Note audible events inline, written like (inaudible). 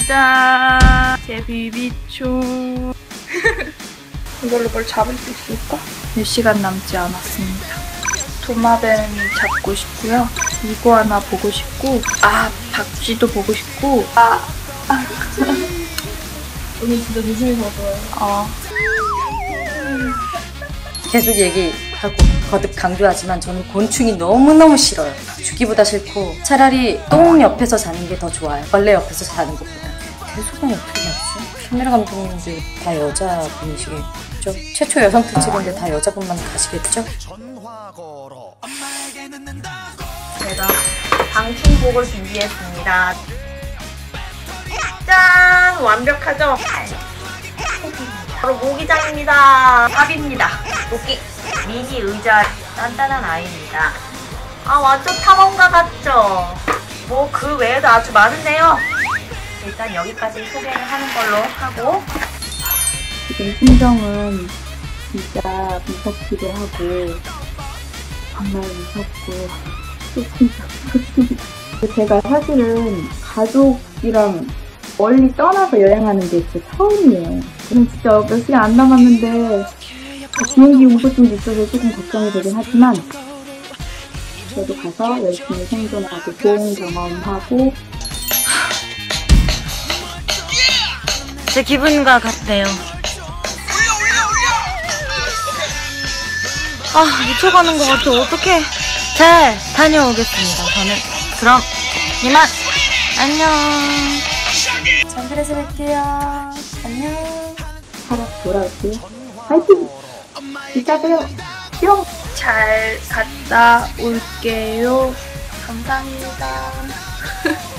짜잔 제 비비충 (laughs) 이걸로 뭘 잡을 수 있을까? 몇 시간 남지 않았습니다 도마뱀 잡고 싶고요 이구아나 보고 싶고 아 박쥐도 보고 싶고 아 오늘 진짜 조심히 가봐요. 어. 계속 얘기 하고 거듭 강조하지만 저는 곤충이 너무너무 싫어요. 죽기보다 싫고 차라리 똥 옆에서 자는 게 더 좋아요. 벌레 옆에서 자는 것보다. 대소변이 어떻게 나지? 카메라 감독님들 다 여자분이시겠죠? 최초 여성 특집인데 다 여자분만 가시겠죠? 제가 방충복을 준비했습니다. 짠! 완벽하죠? 바로 모기장입니다. 탑입니다. 모기 미니 의자 단단한 아이입니다. 아 완전 탐험가 같죠? 뭐 그 외에도 아주 많은데요. 일단 여기까지 소개를 하는 걸로 하고 지금 심정은 진짜 무섭기도 하고 정말 무섭고 또 (laughs) 제가 사실은 가족이랑 멀리 떠나서 여행하는 게 진짜 처음이에요. 그럼 진짜 몇 시간 안 남았는데 비행기 공포증도 있어서 조금 걱정이 되긴 하지만 그래도 가서 열심히 생존하고 좋은 경험하고 제 기분과 같네요. 아, 미쳐가는 것 같아. 어떡해. 잘 다녀오겠습니다. 저는 그럼 이만 안녕. 잠들에서 뵐게요. 안녕. 살아 돌아올게요. 화이팅! 진짜고요. 뿅! 잘 갔다 올게요. 감사합니다. (laughs)